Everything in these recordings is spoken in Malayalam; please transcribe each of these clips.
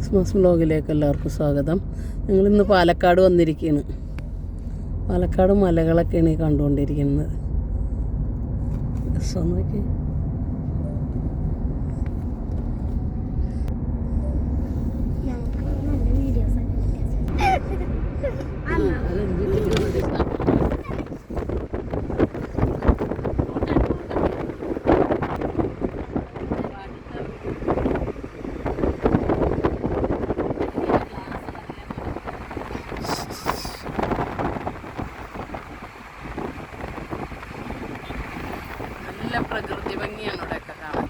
ക്രിസ്മസ് വ്ലോഗിലേക്ക് എല്ലാവർക്കും സ്വാഗതം. ഞങ്ങൾ ഇന്ന് പാലക്കാട് വന്നിരിക്കുകയാണ് പാലക്കാട് മലകളൊക്കെയാണ് ഈ കണ്ടുകൊണ്ടിരിക്കുന്നത്. രസം നോക്കി നല്ല പ്രകൃതി ഭംഗിയാണ് ഇവിടെയൊക്കെ കാണാൻ.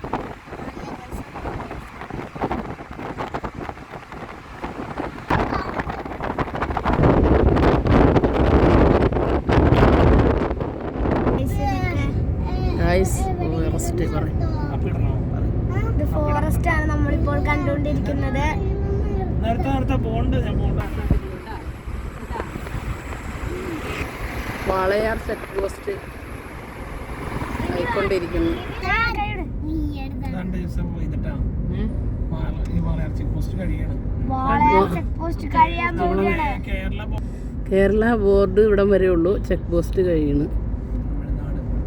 വളയാർ ഫോറസ്റ്റ് ആണ് നമ്മളിപ്പോൾ കണ്ടുകൊണ്ടിരിക്കുന്നത്. നേരത്തെ നേരത്തെ പോണ്ട് ഞാൻ പോണ്ട. വാളയാർ ചെക്ക് പോസ്റ്റ് ആയിക്കൊണ്ടിരിക്കുന്നു രണ്ട് ദിവസം പോയിട്ടാ ഈ പറയാ ചെക്ക് പോസ്റ്റ് കഴിയണം ചെക്ക് പോസ്റ്റ് കഴിയാൻ പോവുകയാണ്. കേരള ബോർഡ് ഇവിടം വരെ ഉള്ളൂ. ചെക്ക് പോസ്റ്റ് കഴിയുന്നു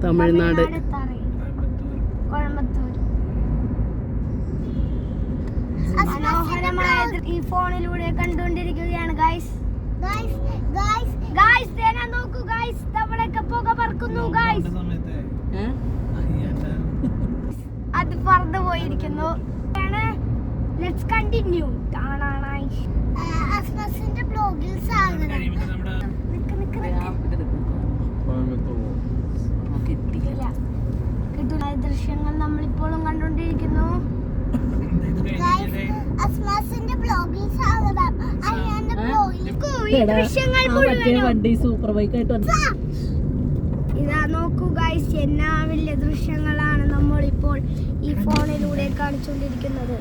തമിഴ്നാട്. ഈ ഫോണിലൂടെ കണ്ടുകൊണ്ടിരിക്കുകയാണ് ഗൈസ് ഗൈസ് ഗൈസ് തേനാ നോക്കൂ ഗൈസ് നമ്മളൊക്കെ പുക പറക്കുന്നു ഗൈസ് പോയിരിക്കുന്നു. ലെറ്റ്സ് കണ്ടിന്യൂ കാണാനായി. അസ്മസിന്റെ ബ്ലോഗിൽ സ്വാഗതം നിക്ക് നിക്ക് കിട്ടിയില്ല. ദൃശ്യങ്ങൾ നമ്മളിപ്പോഴും കണ്ടുകൊണ്ടിരിക്കുന്നു. ഇത് കഴിഞ്ഞിട്ട് അസ്മാസിന്റെ ബ്ലോഗിൽ സ്വാഗതം അയ്യാന്റെ ബ്ലോഗിൽ ഈ എടാ, ദൃശ്യങ്ങൾ വണ്ടി സൂപ്പർ ബൈക്കായിട്ട് വന്നു ഇതാ നോക്കൂ ഗൈസ് എന്നാ വലിയ ദൃശ്യങ്ങളാണ് നമ്മളിപ്പോൾ ഈ ഫോണിലൂടെ കാണിച്ചുകൊണ്ടിരിക്കുന്നത്.